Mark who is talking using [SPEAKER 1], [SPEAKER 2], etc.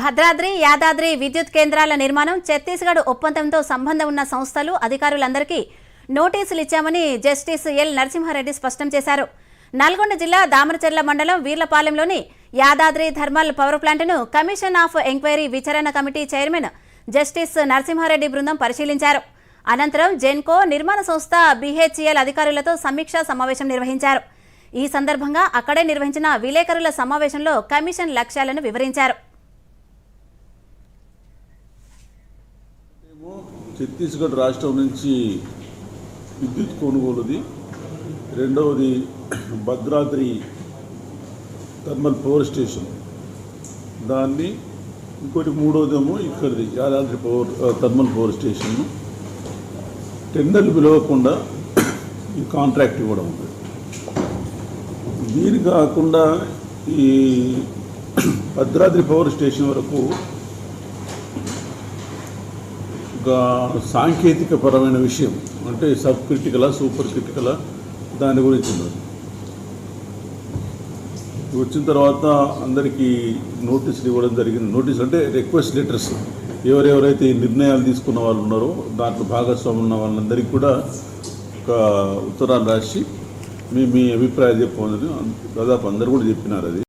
[SPEAKER 1] భద్రాద్రి యాదాద్రి విద్యుత్ కేంద్రాల నిర్మాణం ఛత్తీస్గఢ్ ఒప్పందంతో సంబంధం ఉన్న సంస్థలు అధికారులందరికీ నోటీసులు ఇచ్చామని జస్టిస్ ఎల్. నరసింహారెడ్డి స్పష్టం చేశారు. నల్గొండ జిల్లా దామరచెర్ల మండలం వీర్లపాలెంలోని యాదాద్రి థర్మల్ పవర్ ప్లాంట్ను కమిషన్ ఆఫ్ ఎంక్వైరీ విచారణ కమిటీ చైర్మన్ జస్టిస్ నరసింహారెడ్డి బృందం పరిశీలించారు. అనంతరం జెన్కో నిర్మాణ సంస్థ బీహెచ్ఈఎల్ అధికారులతో సమీక్షా సమావేశం నిర్వహించారు. ఈ సందర్భంగా అక్కడే నిర్వహించిన విలేకరుల సమావేశంలో కమిషన్ లక్ష్యాలను వివరించారు.
[SPEAKER 2] ఛత్తీస్గఢ్ రాష్ట్రం నుంచి విద్యుత్ కొనుగోలుది. రెండవది భద్రాద్రి థర్మల్ పవర్ స్టేషన్. దాన్ని ఇంకోటి మూడవదేమో ఇక్కడిది Yadadri power thermal power station టెండర్లు పిలవకుండా ఈ కాంట్రాక్ట్ ఇవ్వడం ఉంది. దీని కాకుండా ఈ భద్రాద్రి పవర్ స్టేషన్ వరకు ఒక సాంకేతిక పరమైన విషయం. అంటే సబ్ క్రిటికలా సూపర్ క్రిటికలా దాని గురించి వచ్చిన తర్వాత అందరికీ నోటీసులు ఇవ్వడం జరిగింది. నోటీస్ అంటే రిక్వెస్ట్ లెటర్స్. ఎవరెవరైతే ఈ నిర్ణయాలు తీసుకున్న వాళ్ళు ఉన్నారో దాంట్లో భాగస్వామి ఉన్న వాళ్ళందరికీ కూడా ఒక ఉత్తరాలు రాసి మీ మీ అభిప్రాయాలు చెప్పమని దాదాపు అందరు కూడా చెప్పినారు అది.